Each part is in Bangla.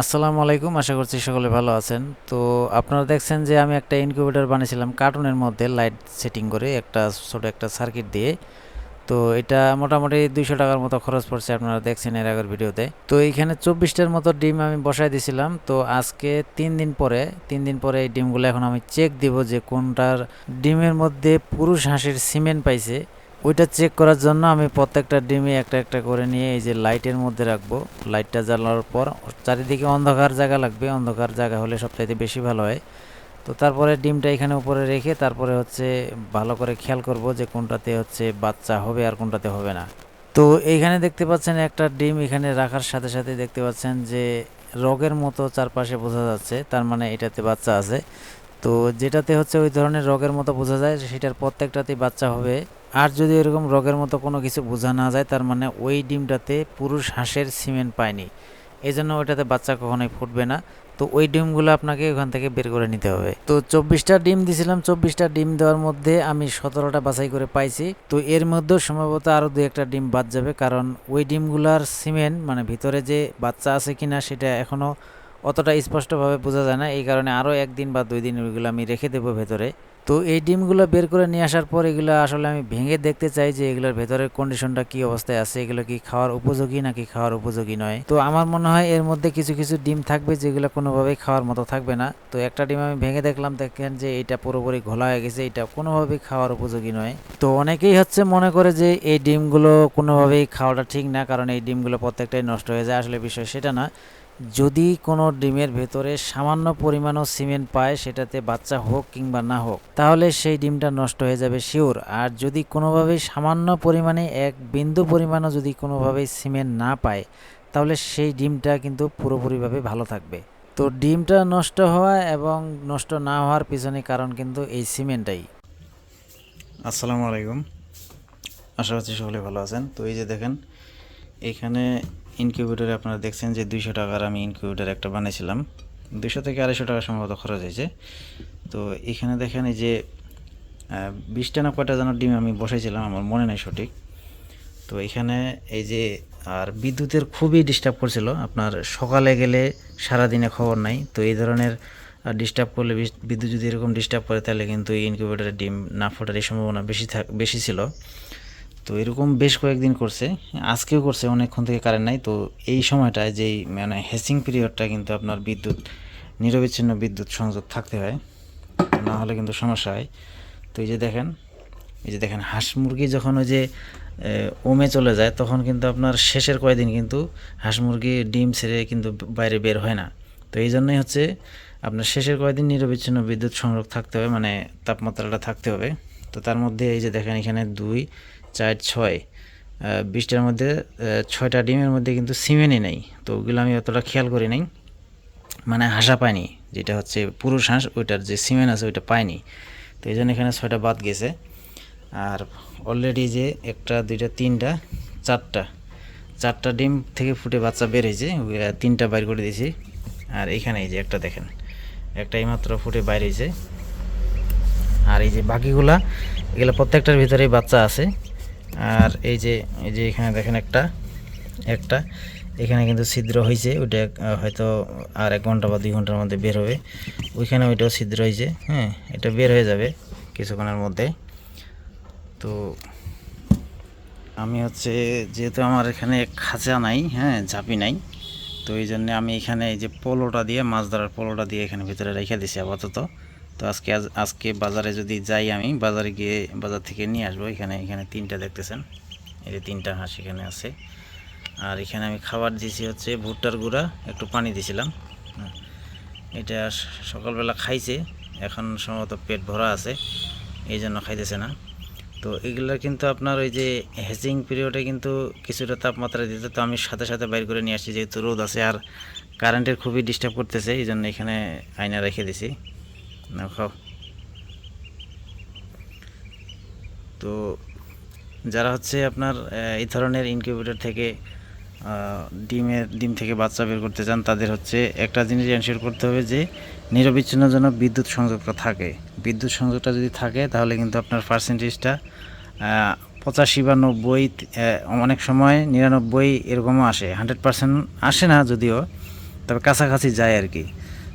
আসসালামু আলাইকুম, আশা করছি সকলে ভালো আছেন। তো আপনারা দেখছেন যে আমি একটা ইনকিউবেটর বানিয়েছিলাম কার্টুনের মধ্যে লাইট সেটিং করে একটা ছোট একটা সার্কিট দিয়ে। তো এটা মোটামুটি দুইশো টাকার মতো খরচ পড়ছে আপনারা দেখছেন এর আগের ভিডিওতে। তো এইখানে চব্বিশটার মতো ডিম আমি বসাই দিয়েছিলাম। তো আজকে তিন দিন পরে, তিন দিন পরে এই ডিমগুলো এখন আমি চেক দিব যে কোনটার ডিমের মধ্যে পুরুষ হাঁসের সিমেন্ট পাইছে। ওইটা চেক করার জন্য আমি প্রত্যেকটা ডিমে একটা একটা করে নিয়ে এই যে লাইটের মধ্যে রাখব। লাইটটা জ্বালানোর পর চারিদিকে অন্ধকার জায়গা লাগবে। অন্ধকার জায়গা হলে সবচাইতে বেশি ভালো হয়। তো তারপরে ডিমটা এখানে উপরে রেখে তারপরে হচ্ছে ভালো করে খেয়াল করব যে কোনটাতে হচ্ছে বাচ্চা হবে আর কোনটাতে হবে না। তো এইখানে দেখতে পাচ্ছেন একটা ডিম এখানে রাখার সাথে সাথে দেখতে পাচ্ছেন যে রগের মতো চারপাশে বোঝা যাচ্ছে। তার মানে এটাতে বাচ্চা আছে। তো যেটাতে হচ্ছে ওই ধরনের রগের মতো বোঝা যায়, সেটার প্রত্যেকটাতেই বাচ্চা হবে। আর যদি এরকম রোগের মতো কোনো কিছু বোঝা না যায়, তার মানে ওই ডিমটাতে পুরুষ হাঁসের সিমেন্ট পায়নি। এই জন্য ওইটাতে বাচ্চা কখনোই ফুটবে না। তো ওই ডিমগুলো আপনাকে ওখান থেকে বের করে নিতে হবে। তো চব্বিশটা ডিম দিছিলাম। চব্বিশটা ডিম দেওয়ার মধ্যে আমি সতেরোটা বাছাই করে পাইছি। তো এর মধ্যেও সম্ভবত আরও দু একটা ডিম বাদ যাবে। কারণ ওই ডিমগুলার সিমেন্ট মানে ভিতরে যে বাচ্চা আছে কিনা, সেটা এখনও অতটা স্পষ্টভাবে বোঝা যায় না, এই কারণে আরও একদিন বা দুই দিন ওইগুলো আমি রেখে দেবো ভেতরে। তো এই ডিমগুলো বের করে নিয়ে আসার পর এগুলো আসলে আমি ভেঙে দেখতে চাই যে এগুলোর ভেতরের কন্ডিশনটা কি অবস্থায় আছে, এগুলো কি খাওয়ার উপযোগী নাকি খাওয়ার উপযোগী নয়। তো আমার মনে হয় এর মধ্যে কিছু কিছু ডিম থাকবে যেগুলো কোনোভাবেই খাওয়ার মতো থাকবে না। তো একটা ডিম আমি ভেঙে দেখলাম, দেখেন যে এটা পুরোপুরি ঘোলা হয়ে গেছে, এটা কোনোভাবেই খাওয়ার উপযোগী নয়। তো অনেকেই হচ্ছে মনে করে যে এই ডিমগুলো কোনোভাবেই খাওয়াটা ঠিক না, কারণ এই ডিমগুলো প্রত্যেকটাই নষ্ট হয়ে যায়, আসলে বিষয় সেটা না। যদি কোনো ডিমের ভেতরে সামান্য পরিমাণও সিমেন্ট পায়, সেটাতে বাচ্চা হোক কিংবা না হোক, তাহলে সেই ডিমটা নষ্ট হয়ে যাবে শিওর। আর যদি কোনোভাবেই সামান্য পরিমাণে, এক বিন্দু পরিমাণও যদি কোনোভাবেই সিমেন্ট না পায়, তাহলে সেই ডিমটা কিন্তু পুরোপুরিভাবে ভালো থাকবে। তো ডিমটা নষ্ট হওয়া এবং নষ্ট না হওয়ার পিছনে কারণ কিন্তু এই সিমেন্টটাই। আসসালামু আলাইকুম। আশা করছি সকলে ভালো আছেন। তো এই যে দেখেন, এখানে ইনকিউবেটরে আপনারা দেখছেন যে দুইশো টাকার আমি ইনকিউবেটর একটা বানিয়েছিলাম। দুশো থেকে আড়াইশো টাকা সম্ভবত খরচ হয়েছে। তো এখানে দেখেন এই যে বিশটা না কয়টা যেন ডিম আমি বসাইছিলাম, আমার মনে নেই সঠিক। তো এখানে এই যে, আর বিদ্যুতের খুবই ডিস্টার্ব করছিল। আপনার সকালে গেলে সারাদিনে খবর নাই। তো এই ধরনের ডিস্টার্ব করলে বিদ্যুৎ যদি এরকম ডিস্টার্ব করে, তাহলে কিন্তু এই ইনকিউবেটরের ডিম না ফোটার এই সম্ভাবনা বেশি থাক, বেশি ছিল। তো এরকম বেশ কয়েকদিন করছে। আজকেও করছে, অনেকক্ষণ থেকে কারেন্ট নাই। তো এই সময়টায় যেই মানে হ্যাসিং পিরিয়ডটা কিন্তু আপনার বিদ্যুৎ, নিরবিচ্ছিন্ন বিদ্যুৎ সংযোগ থাকতে হয়। না হলে কিন্তু সমস্যা হয়। তো এই যে দেখেন, এই যে দেখেন, হাঁস মুরগি যখন ওই যে ওমে চলে যায়, তখন কিন্তু আপনার শেষের কয়দিন কিন্তু হাঁস মুরগি ডিম ছেড়ে কিন্তু বাইরে বের হয় না। তো এই জন্যই হচ্ছে আপনার শেষের কয়দিন নিরবিচ্ছিন্ন বিদ্যুৎ সংযোগ থাকতে হবে মানে তাপমাত্রাটা থাকতে হবে। তো তার মধ্যে এই যে দেখেন, এখানে দুই চার, ছয় বিশটার মধ্যে ছয়টা ডিমের মধ্যে কিন্তু সিমেন্টই নেই। তো ওগুলো আমি অতটা খেয়াল করি নাই। মানে হাসা পাইনি, যেটা হচ্ছে পুরুষ হাঁস, ওইটার যে সিমেন আছে ওইটা পাইনি। তো এই জন্য এখানে ছয়টা বাদ গেছে। আর অলরেডি যে একটা, দুইটা, তিনটা, চারটা চারটা ডিম থেকে ফুটে বাচ্চা বের হয়েছে তিনটা বাইর করে দিয়েছি। আর এইখানে এই যে একটা দেখেন, একটা এইমাত্র ফুটে বাইর হয়েছে। আর এই যে বাকিগুলা, এগুলো প্রত্যেকটার ভিতরেই বাচ্চা আছে। আর এই যে এই যে এখানে দেখেন একটা একটা। এখানে কিন্তু ছিদ্র হয়েছে ওইটা হয়তো আর এক ঘণ্টা বা দুই ঘণ্টার মধ্যে বের হবে। ওইখানে ওইটাও ছিদ্র হয়েছে হ্যাঁ এটা বের হয়ে যাবে কিছুক্ষণের মধ্যে। তো আমি হচ্ছে, যেহেতু আমার এখানে খাঁচা নাই হ্যাঁ ঝাঁপি নাই, তো এই জন্যে আমি এখানে এই যে পোলোটা দিয়ে, মাছ ধরার পোলোটা দিয়ে এখানে ভিতরে রেখে দিছি আপাতত। তো আজকে আজ- আজকে বাজারে যদি যাই আমি, বাজারে গিয়ে বাজার থেকে নিয়ে আসব। এখানে এখানে তিনটা দেখতেছেন। এই যে তিনটা হাঁস এখানে আছে। আর এখানে আমি খাবার দিয়েছি হচ্ছে ভুট্টার গুঁড়া, একটু পানি দিয়েছিলাম। হ্যাঁ। এটা সকালবেলা খাইছে, এখন সম্ভবত পেট ভরা আছে, এই জন্য খাইতেছে না। তো এগুলো কিন্তু আপনার ওই যে হ্যাচিং পিরিয়ডে কিন্তু কিছুটা তাপমাত্রা দিতে, তো আমি সাথে সাথে বাইর করে নিয়ে আসছি, যেহেতু রোদ আছে আর কারেন্টের খুবই ডিস্টার্ব করতেছে, এই জন্য এখানে আয়না রেখে দিছি। নাও খাও তো যারা হচ্ছে আপনার এই ধরনের ইনকিউবেটর থেকে ডিমের, ডিম থেকে বাচ্চা বের করতে চান, তাদের হচ্ছে একটা জিনিস এনশিওর করতে হবে যে নিরবিচ্ছিন্ন যেন বিদ্যুৎ সংযোগটা থাকে। বিদ্যুৎ সংযোগটা যদি থাকে, তাহলে কিন্তু আপনার পার্সেন্টেজটা পঁচাশি বা নব্বই অনেক সময় নিরানব্বই এরকমও আসে। হান্ড্রেড পার্সেন্ট আসে না যদিও, তবে কাছাকাছি যায় আর কি।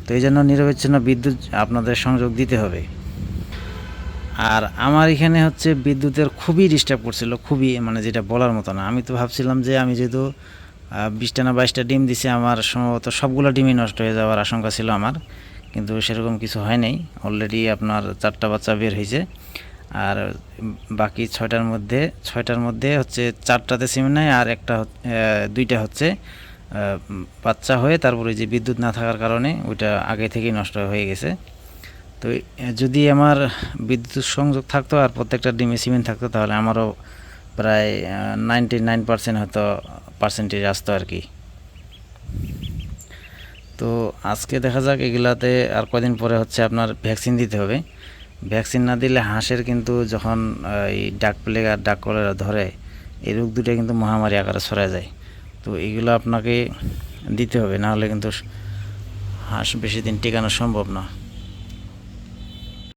তো এই জন্য নিরবিচ্ছিন্ন বিদ্যুৎ আপনাদের সংযোগ দিতে হবে। আর আমার এখানে হচ্ছে বিদ্যুতের খুবই ডিস্টার্ব করছিল, খুবই মানে যেটা বলার মতো না। আমি তো ভাবছিলাম যে আমি যেহেতু বিশটা না বাইশটা ডিম দিছে, আমার সম্ভবত সবগুলো ডিমই নষ্ট হয়ে যাওয়ার আশঙ্কা ছিল আমার। কিন্তু সেরকম কিছু হয় নাই। অলরেডি আপনার চারটা বাচ্চা বের হয়েছে। আর বাকি ছয়টার মধ্যে ছয়টার মধ্যে হচ্ছে চারটাতে সিম নাই, আর একটা দুইটা হচ্ছে বাচ্চা হয়ে তারপরে যে বিদ্যুৎ না থাকার কারণে ওইটা আগে থেকেই নষ্ট হয়ে গেছে। তো যদি আমার বিদ্যুৎ সংযোগ থাকতো আর প্রত্যেকটা ডিমে সিমেন্ট থাকতো, তাহলে আমারও প্রায় নাইনটি নাইন পার্সেন্ট হয়তো পার্সেন্টেজ আসতো আর কি। তো আজকে দেখা যাক, এগুলাতে আর কদিন পরে হচ্ছে আপনার ভ্যাকসিন দিতে হবে। ভ্যাকসিন না দিলে হাঁসের কিন্তু যখন এই ডাক প্লেগ আর ডাক কলেরা ধরে, এই রোগ দুটো কিন্তু মহামারী আকারে ছড়া যায়। তো এগুলো আপনাকে দিতে হবে নাহলে কিন্তু হাঁস বেশি দিন টেকানো সম্ভব না।